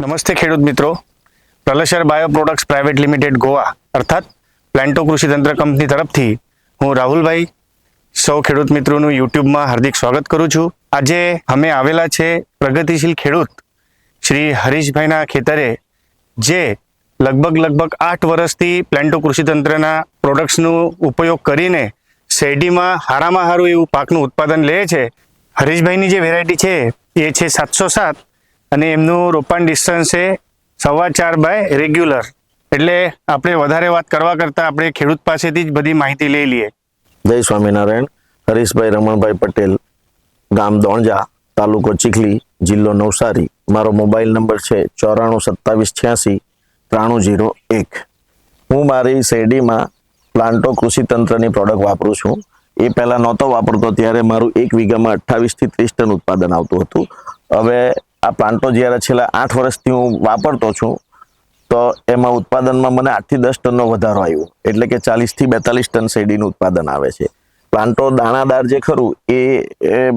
નમસ્તે ખેડૂત મિત્રો. પ્રલશર bio products private limited Goa, અર્થાત પ્લાન્ટો કૃષિ તંત્ર કંપની તરફથી હું રાહુલભાઈ, સૌ ખેડૂત મિત્રોનું યુટ્યુબમાં હાર્દિક સ્વાગત કરું છું. આજે અમે આવેલા છે પ્રગતિશીલ ખેડૂત શ્રી હરીશભાઈના ખેતરે, જે લગભગ લગભગ આઠ વર્ષથી પ્લાન્ટો કૃષિતંત્રના પ્રોડક્ટ્સનો ઉપયોગ કરીને શેરડીમાં હારામાં હારું એવું પાકનું ઉત્પાદન લે છે. હરીશભાઈની જે વેરાયટી છે, એ છે સાતસો સાત. અને એમનું રોપાણ ડિસ્ટન્સ છે સવા ચાર બાય રેગ્યુલર એટલે આપણે વધારે વાત કરવા કરતાં આપણે ખેડૂત પાસેથી જ બધી માહિતી લઈ લઈએ. જય સ્વામિનારાયણ. હરીશભાઈ રમણભાઈ પટેલ, ગામ દોણજા, તાલુકો ચીખલી, જિલ્લો નવસારી. મારો મોબાઈલ નંબર છે ચોરાણું સત્તાવીસ છ્યાસી ત્રાણું જીરો એક. હું મારી શેરડીમાં પ્લાન્ટો કૃષિ તંત્રની પ્રોડક્ટ વાપરું છું. એ પહેલાં નહોતો વાપરતો, ત્યારે મારું એક વીઘામાં અઠ્ઠાવીસથી ત્રીસ ટન ઉત્પાદન આવતું હતું. હવે આ પ્લાન્ટો જ્યારે છેલ્લા આઠ વર્ષથી હું વાપરતો છું, તો એમાં ઉત્પાદનમાં મને આઠથી દસ ટનનો વધારો આવ્યો. એટલે કે ચાલીસથી બેતાલીસ ટન શેરડીનું ઉત્પાદન આવે છે. પ્લાન્ટો દાણાદાર જે ખરું, એ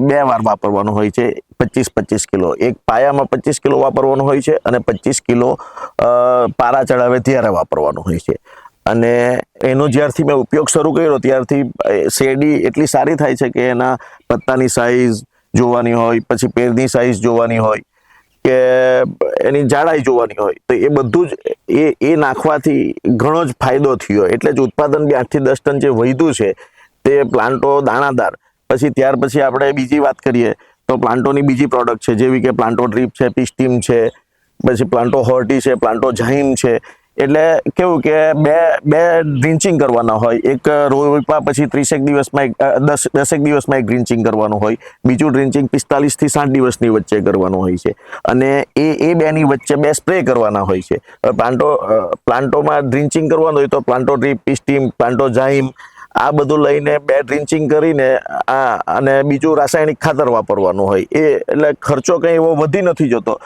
બે વાર વાપરવાનું હોય છે. પચીસ પચીસ કિલો. એક પાયામાં પચીસ કિલો વાપરવાનું હોય છે અને પચીસ કિલો પારા ચડાવે ત્યારે વાપરવાનું હોય છે. અને એનો જ્યારથી મેં ઉપયોગ શરૂ કર્યો, ત્યારથી શેરડી એટલી સારી થાય છે કે એના પત્તાની સાઇઝ જોવાની હોય, પછી પેરની સાઈઝ જોવાની હોય કે એની જાડાઈ જોવાની હોય, તો એ બધું જ એ એ નાખવાથી ઘણો જ ફાયદો થયો. એટલે જ ઉત્પાદન બી આઠથી દસ ટન જે વધ્યું છે, તે પ્લાન્ટો દાણાદાર. પછી ત્યાર પછી આપણે બીજી વાત કરીએ, તો પ્લાન્ટોની બીજી પ્રોડક્ટ છે, જેવી કે પ્લાન્ટો ડ્રીપ છે, પિસ્ટીમ છે, પછી પ્લાન્ટો હોર્ટી છે, પ્લાન્ટો જાહિમ છે એટલે કેવું કે બે બે ડ્રિન્ચિંગ કરવાના હોય. એક રોપા પછી ત્રીસેક દિવસમાં એક દસ, દસેક દિવસમાં એક ડ્રિન્ચિંગ કરવાનું હોય. બીજું ડ્રિન્ચિંગ પિસ્તાલીસથી સાત દિવસની વચ્ચે કરવાનું હોય છે. અને એ એ બેની વચ્ચે બે સ્પ્રે કરવાના હોય છે. પ્લાન્ટો પ્લાન્ટોમાં ડ્રિન્ચિંગ કરવાનું હોય તો પ્લાન્ટો ડ્રીપ પિસ્ટીમ પ્લાન્ટો જાઇમ આ બધું લઈને બે ડ્રિન્ચિંગ કરીને આ, અને બીજું રાસાયણિક ખાતર વાપરવાનું હોય. એ, એટલે ખર્ચો કંઈ એવો વધી નથી જતો.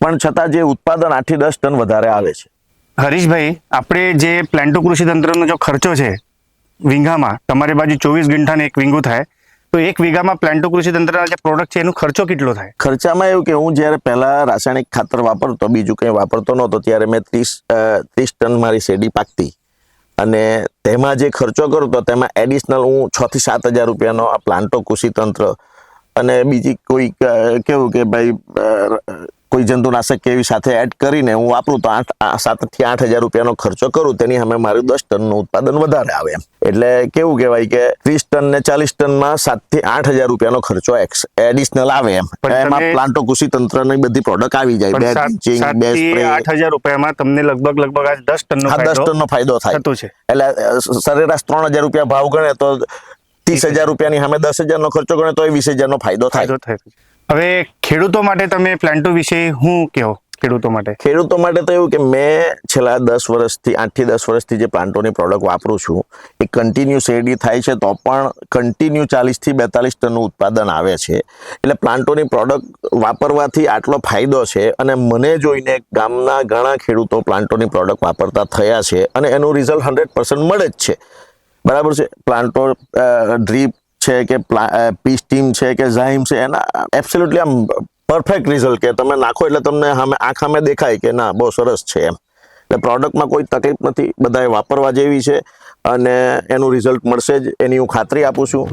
પણ છતાં જે ઉત્પાદન આઠથી દસ ટન વધારે આવે છે. હરીશભાઈ, આપણે જે પ્લાન્ટો કૃષિ તંત્રનો જો ખર્ચો છે, વીંઘામાં, તમારી બાજુ ચોવીસ ગુંઠાને એક વીંગું થાય, તો એક વીઘામાં પ્લાન્ટો કૃષિ તંત્રના જે પ્રોડક્ટ છે, એનો ખર્ચો કેટલો થાય? ખર્ચામાં એવું કે હું જ્યારે પહેલા રાસાયણિક ખાતર વાપરતો, બીજું કંઈ વાપરતો નહોતો, ત્યારે મેં ત્રીસ ત્રીસ ટન મારી શેરડી પાકતી. અને તેમાં જે ખર્ચો કરતો તેમાં એડિશનલ હું છ થી સાત હજાર રૂપિયાનો આ પ્લાન્ટો કૃષિ તંત્ર. અને બીજી કોઈ કેવું કે ભાઈ કોઈ જંતુનાશક કે એવી સાથે એડ કરીને હું વાપરું તો આઠ આ સાતથી આઠ હજાર રૂપિયાનો ખર્ચો કરું તેની સામે મારું દસ ટનનું ઉત્પાદન વધારે આવે એમ. એટલે કેવું કહેવાય કે ત્રીસ ટન ને ચાલીસ ટનમાં સાતથી આઠ હજાર રૂપિયાનો ખર્ચો એડિશનલ આવે એમ. એમાં પ્લાન્ટો કૃષિ તંત્રની બધી પ્રોડક્ટ આવી જાય. બે સાત બે સ્પ્રે આઠ હજાર રૂપિયામાં તમને લગભગ લગભગ આ દસ ટનનો દસ ટનનો ફાયદો થાય. છે. એટલે સરેરાશ ત્રણ હજાર રૂપિયા ભાવ ગણે તો ત્રીસ હજાર. રૂપિયાની સામે દસ હજારનો ખર્ચો ગણે તો એ વીસ હજારનો ફાયદો થાય. ફાયદો થાય. હવે ખેડૂતો માટે તમે પ્લાન્ટો વિશે શું કહો, ખેડૂતો માટે? ખેડૂતો માટે તો એવું કે મેં છેલ્લા દસ વર્ષથી, આઠથી દસ વર્ષથી જે પ્લાન્ટોની પ્રોડક્ટ વાપરું છું, એ કન્ટિન્યુ શેરડી થાય છે, તો પણ કન્ટિન્યુ ચાલીસથી બેતાલીસ ટનનું ઉત્પાદન આવે છે. એટલે પ્લાન્ટોની પ્રોડક્ટ વાપરવાથી આટલો ફાયદો છે અને મને જોઈને ગામના ઘણા ખેડૂતો પ્લાન્ટોની પ્રોડક્ટ વાપરતા થયા છે અને એનું રિઝલ્ટ હંડ્રેડ પર્સન્ટ મળે જ છે. બરાબર છે? પ્લાન્ટો ડ્રીપ છે કે પી સ્ટીમ છે કે ઝાઇમ છે, એના એબ્સોલ્યુટલી આમ પરફેક્ટ રિઝલ્ટ કે તમે નાખો એટલે તમને સામે આંખ સામે દેખાય કે ના, બહુ સરસ છે એમ. એટલે પ્રોડક્ટમાં કોઈ તકલીફ નથી, બધાએ વાપરવા જેવી છે અને એનું રિઝલ્ટ મળશે જ, એની હું ખાતરી આપું છું.